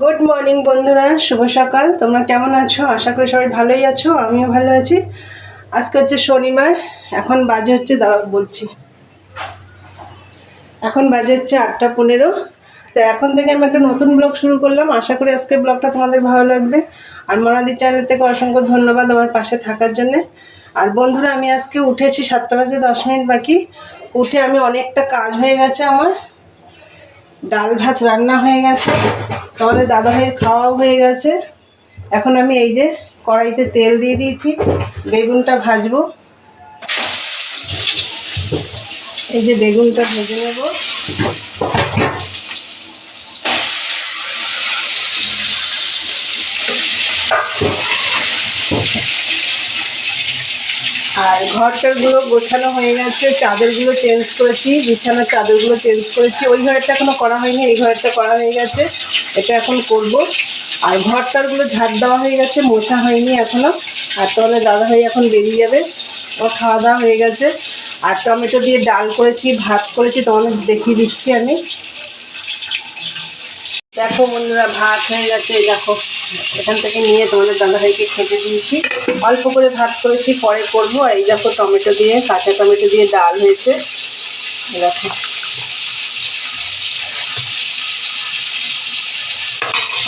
Good morning বন্ধুরা। শুভ সকাল। তোমরা কেমন আছো? আশা করি সবাই ভালোই আছো, আমিও ভালো আছি। আজকে হচ্ছে শনিবার, এখন বাজে হচ্ছে দাঁড়াও, বলছি। এখন বাজে হচ্ছে আটটা পনেরো। তো এখন থেকে আমি একটা নতুন ব্লগ শুরু করলাম। আশা করি আজকের ব্লগটা তোমাদের ভালো লাগবে। আর মনাদি চ্যানেল থেকে অসংখ্য ধন্যবাদ আমার পাশে থাকার জন্যে। আর বন্ধুরা, আমি আজকে উঠেছি সাতটা বাজে দশ মিনিট বাকি। উঠে আমি অনেকটা কাজ হয়ে গেছে আমার। ডাল ভাত রান্না হয়ে গেছে আমাদের দাদাভাইয়ের খাওয়াও হয়ে গেছে। এখন আমি এই যে কড়াইতে তেল দিয়ে দিয়েছি, বেগুনটা ভাজবো। এই যে বেগুনটা ভেজে নেব। আর ঘরটারগুলো গোছানো হয়ে গেছে, চাদরগুলো চেঞ্জ করেছি, বিছানার চাদরগুলো চেঞ্জ করেছি। ওই ঘরেরটা এখনও করা হয়নি, এই ঘরেরটা করা হয়ে গেছে, এটা এখন করব। আর ঘরটারগুলো ঝাড় দেওয়া হয়ে গেছে, মোছা হয়নি এখনও আর তাহলে দাদা ভাই এখন বেরিয়ে যাবে। আমার খাওয়া দাওয়া হয়ে গেছে। আর টমেটো দিয়ে ডাল করেছি, ভাত করেছি, তোমাদের দেখিয়ে দিচ্ছি আমি। দেখো বন্ধুরা, ভাত হয়ে গেছে দেখো। এখান থেকে নিয়ে তোমাদের দাদাভাইকে খেতে দিয়েছি। অল্প করে ভাত করেছি, পরে করব। আর এই দেখো টমেটো দিয়ে, কাঁচা টমেটো দিয়ে ডাল হয়েছে। দেখো।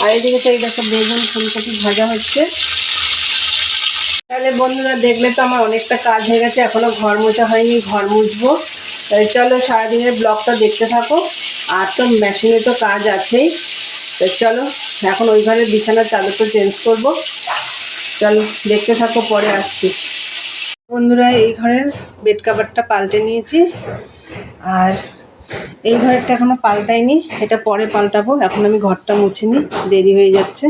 আর এদিকে তো এই দেখো বেগুন, ফুলকপি ভাজা হচ্ছে। তাহলে বন্ধুরা, দেখলে তো আমার অনেকটা কাজ হয়ে গেছে। এখনও ঘর মোছা হয়নি, ঘর মুছবো। তাই চলো সারাদিনের ব্লগটা দেখতে থাকো। আর তো মেশিনে তো কাজ আছেই। তো চলো, এখন ওই বিছানার চাদরটা চেঞ্জ করব। চলো, দেখতে থাকো, পরে আসছি। বন্ধুরা, এই ঘরের বেড কাভারটা পাল্টে নিয়েছি। আর এই ঘরেরটা এখনও পাল্টাইনি, এটা পরে পাল্টাবো। এখন আমি ঘরটা মুছে নিই, দেরি হয়ে যাচ্ছে।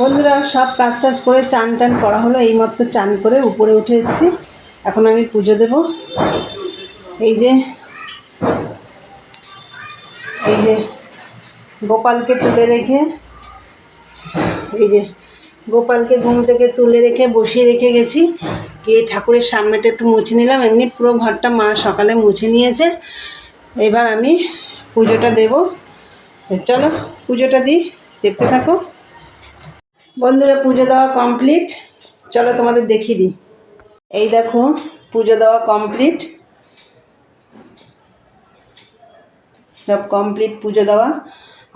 বন্ধুরা, সব কাজ টাজ করে চান টান করা হলো, এইমাত্র চান করে উপরে উঠে এসেছি। এখন আমি পুজো দেব। এই যে এই যে গোপালকে তুলে রেখে, এই যে গোপালকে ঘুম থেকে তুলে রেখে বসিয়ে রেখে গেছি। গিয়ে ঠাকুরের সামনেটা একটু মুছে নিলাম। এমনি পুরো ঘরটা মা সকালে মুছে নিয়েছে। এবার আমি পুজোটা দেব। চলো পুজোটা দিই। দেখতে থাকো। বন্ধুরা পুজো দেওয়া কমপ্লিট চলো তোমাদের দেখিয়ে দিই। এই দেখো, পুজো দেওয়া কমপ্লিট সব কমপ্লিট পুজো দেওয়া।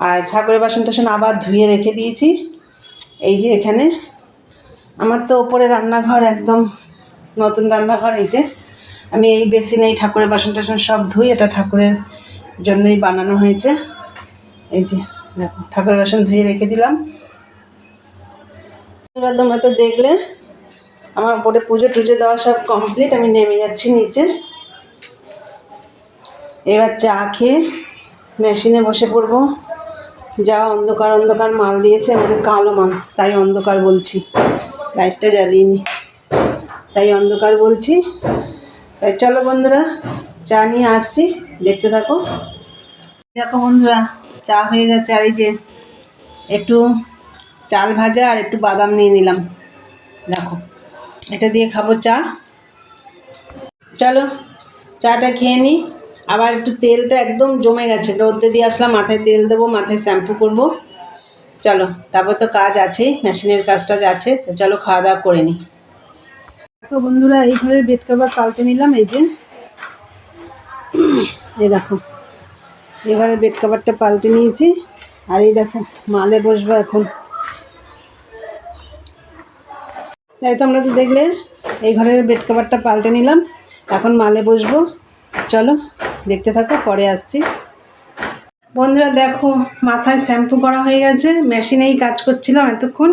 আর ঠাকুরের বাসন টাসন আবার ধুয়ে রেখে দিয়েছি। এই যে এখানে। আমার তো ওপরে রান্নাঘর একদম নতুন রান্নাঘর, এই যে। আমি এই বেসিনে এই ঠাকুরের বাসন টাসন সব ধুই, এটা ঠাকুরের জন্যই বানানো হয়েছে। এই যে, দেখো, ঠাকুরের বাসন ধুয়ে রেখে দিলাম। এবার দেখলে আমার ওপরে পুজো টুজো দেওয়া সব কমপ্লিট আমি নেমে যাচ্ছি নিচে। এবার চা খেয়ে মেশিনে বসে পড়ব। যা অন্ধকার অন্ধকার মাল দিয়েছে আমাদের কালো মাল, তাই অন্ধকার বলছি। লাইটটা জ্বালিয়ে নি। তাই অন্ধকার বলছি। তাই চলো বন্ধুরা, চা নিয়ে আসছি, দেখতে থাকো। দেখো বন্ধুরা, চা হয়ে গেছে। আর এই যে একটু চাল ভাজা আর একটু বাদাম নিয়ে নিলাম। দেখো, এটা দিয়ে খাব চা। চলো, চাটা খেয়ে নিই আবার একটু তেলটা একদম জমে গেছে। রোদ্রে দিয়ে আসলাম, মাথায় তেল দেবো, মাথায় শ্যাম্পু করব। চলো, তারপর তো কাজ আছেই, মেশিনের কাজ টাজ আছে, তো চলো খাওয়া দাওয়া করে নিই দেখো বন্ধুরা, এই ঘরের বেড কভার পাল্টে নিলাম, এই যে। এই দেখো, এই ঘরের বেড কভারটা পাল্টে নিয়েছি। আর এই দেখো, মালে বসবো এখন। তাই তোমরা তো দেখলে এই ঘরের বেড কভারটা পাল্টে নিলাম। এখন মালে বসবো। চলো, দেখতে থাকো, পরে আসছি। বন্ধুরা, দেখো, মাথায় শ্যাম্পু করা হয়ে গেছে। মেশিনেই কাজ করছিলাম এতক্ষণ।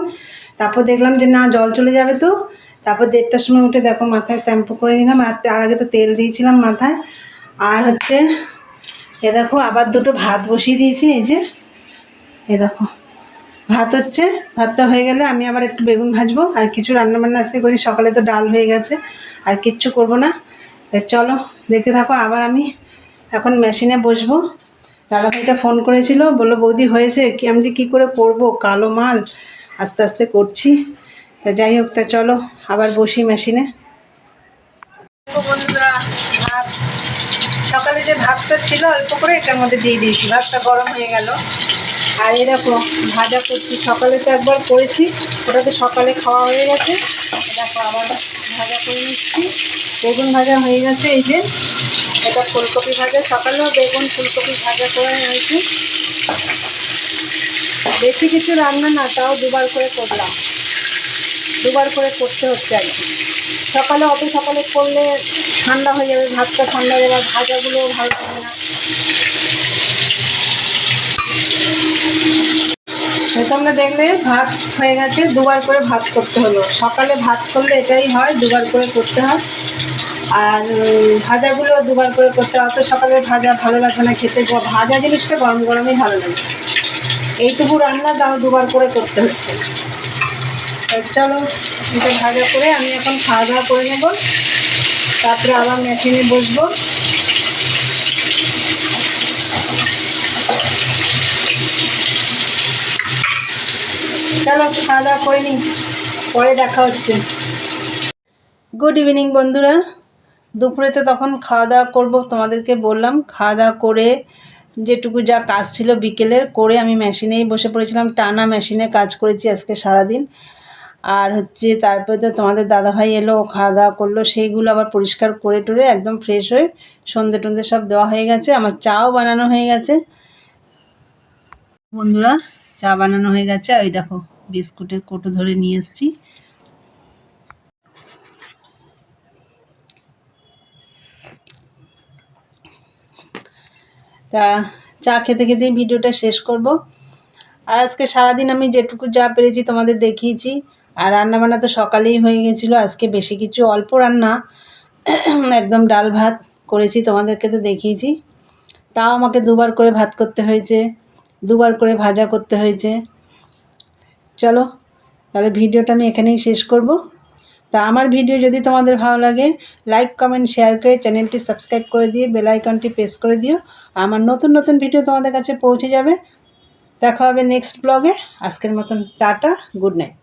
তারপর দেখলাম যে না, জল চলে যাবে তো। তারপর দেড়টার সময় উঠে দেখো, মাথায় শ্যাম্পু করে নিলাম। আর তার আগে তো তেল দিয়েছিলাম মাথায়। আর হচ্ছে, এ দেখো, আবার দুটো ভাত বসিয়ে দিয়েছি, এই যে। এ দেখো। ভাত হচ্ছে, ভাতটা হয়ে গেলে আমি আবার একটু বেগুন ভাজবো। আর কিছু রান্নাবান্না আজকে করি সকালে তো ডাল হয়ে গেছে, আর কিচ্ছু করব না। চলো, দেখতে থাকো, আবার আমি এখন মেশিনে বসবো। দাদাভাইটা ফোন করেছিল, বলল, বৌদি, হয়েছে? কি, আমি যে কী করে করব? কালো মাল, আস্তে আস্তে করছি। তা যাই হোক, তা চলো, আবার বসি মেশিনে বন্ধুরা, ভাত। সকালে যে ভাতটা ছিল, অল্প করে এটার মধ্যে দিয়ে দিয়েছি। ভাতটা গরম হয়ে গেল। আর এরকম ভাজা করছি। সকালে তো একবার করেছি ওটা তো সকালে খাওয়া হয়ে গেছে। দেখো আবার ভাজা করে নিচ্ছি। বেগুন ভাজা হয়ে গেছে এই যে। এটা ফুলকপি ভাজা। সকালেও বেগুন ফুলকপি ভাজা করে হয়েছে। বেশি কিছু রান্না না, তাও দুবার করে করলাম। দুবার করে করতে হচ্ছে আর কি। সকালে অত সকালে করলে ঠান্ডা হয়ে যাবে, ভাতটা ঠান্ডা হয়ে যাবে, ভাজাগুলোও ভালো হবে না। তোমরা দেখলে ভাত হয়ে গেছে, দুবার করে ভাত করতে হলো। সকালে ভাত করলে এটাই হয়, দুবার করে করতে হয়। আর ভাজাগুলো দুবার করে করতে হয়। অত সকালে ভাজা ভালো লাগে না খেতে। ভাজা জিনিসটা গরম গরমই ভালো লাগে। এইটুকু রান্না তাও দুবার করে করতে হচ্ছে। চলো, এটা ভাজা করে আমি এখন খাওয়া দাওয়া করে নেব। তারপরে আবার মেশিনে বসবো। চলো, খাওয়া দাওয়া করে নিই। পরে দেখা হচ্ছে। গুড ইভিনিং বন্ধুরা। দুপুরেতে তখন খাওয়া দাওয়া করব, তোমাদেরকে বললাম। খাওয়া দাওয়া করে যেটুকু যা কাজ ছিল বিকেলের করে আমি মেশিনেই বসে পড়েছিলাম। টানা মেশিনে কাজ করেছি আজকে সারাদিন। আর হচ্ছে তারপরে তো তোমাদের দাদাভাই এলো খাওয়া দাওয়া করল। সেইগুলো আবার পরিষ্কার করে টরে একদম ফ্রেশ হয়ে সন্ধে টন্ধে সব দেওয়া হয়ে গেছে। আমার চাও বানানো হয়ে গেছে। বন্ধুরা চা বানানো হয়ে গেছে, ওই দেখো বিস্কুটের কোটো ধরে নিয়ে এসেছি। তা চা খেতে খেতেই ভিডিওটা শেষ করব। আর আজকে সারাদিন আমি যেটুকু যা পেরেছি তোমাদের দেখিয়েছি। আর রান্নাবান্না তো সকালেই হয়ে গেছিল, আজকে বেশি কিছু অল্প রান্না। একদম ডাল ভাত করেছি, তোমাদেরকে তো দেখিয়েছি। তাও আমাকে দুবার করে ভাত করতে হয়েছে। দুবার করে ভাজা করতে হয়েছে। চলো, তাহলে ভিডিওটা আমি এখানেই শেষ করব। তা আমার ভিডিও যদি তোমাদের ভালো লাগে লাইক কমেন্ট শেয়ার করে চ্যানেলটি সাবস্ক্রাইব করে দিয়ে বেল আইকনটি প্রেস করে দিও। আমার নতুন নতুন ভিডিও তোমাদের কাছে পৌঁছে যাবে। দেখা হবে নেক্সট ব্লগে আজকের মতন টাটা গুড নাইট